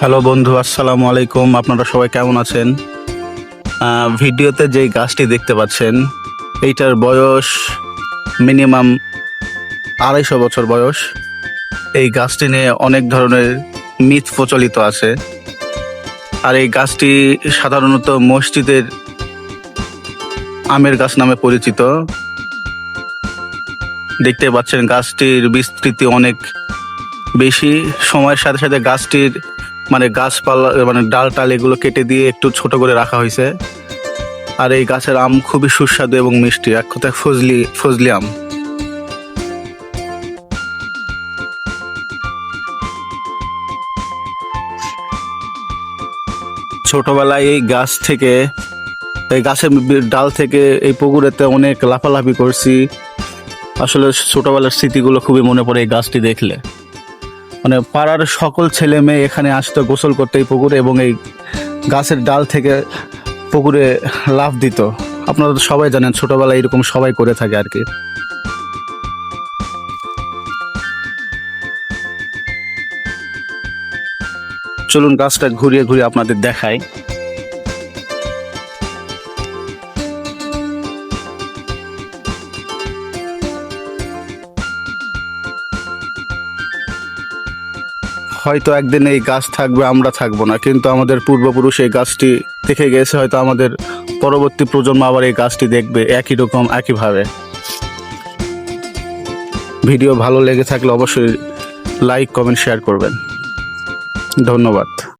Hello বন্ধু, আসসালামু আলাইকুম। আপনারা সবাই কেমন আছেন? ভিডিওতে যেই গাছটি দেখতে পাচ্ছেন, এইটার বয়স মিনিমাম আড়াইশো বছর বয়স। এই গাছটি নিয়ে অনেক ধরনের মিথ প্রচলিত আছে। আর এই গাছটি সাধারণত মসজিদের আমের গাছ নামে পরিচিত। দেখতে পাচ্ছেন গাছটির বিস্তৃতি অনেক বেশি। সময়ের সাথে সাথে গাছটির মানে গাছপালা মানে ডাল টাল এগুলো কেটে দিয়ে একটু ছোট করে রাখা হয়েছে। আর এই গাছের আম খুবই সুস্বাদু এবং মিষ্টি, এক কথায় ফজলি ফজলি আম। ছোটবেলায় এই গাছ থেকে, এই গাছের ডাল থেকে এই পুকুরেতে অনেক লাফালাফি করছি। আসলে ছোটবেলার স্মৃতিগুলো খুবই মনে পড়ে এই গাছটি দেখলে। মানে পাড়ার সকল ছেলে মেয়ে এখানে আসতো গোসল করতে এই পুকুরে এবং এই গাছের ডাল থেকে পুকুরে লাভ দিত। আপনারা তো সবাই জানেন, ছোটবেলায় এরকম সবাই করে থাকে আর কি। চলুন গাছটা ঘুরিয়ে ঘুরিয়ে আপনাদের দেখাই। হয়তো একদিন এই গাছ থাকবে, আমরা থাকব না। কিন্তু আমাদের পূর্বপুরুষ এই গাছটি দেখে গেছে, হয়তো আমাদের পরবর্তী প্রজন্ম আবার এই গাছটি দেখবে একই রকম একইভাবে ভিডিও ভালো লেগে থাকলে অবশ্যই লাইক, কমেন্ট, শেয়ার করবেন। ধন্যবাদ।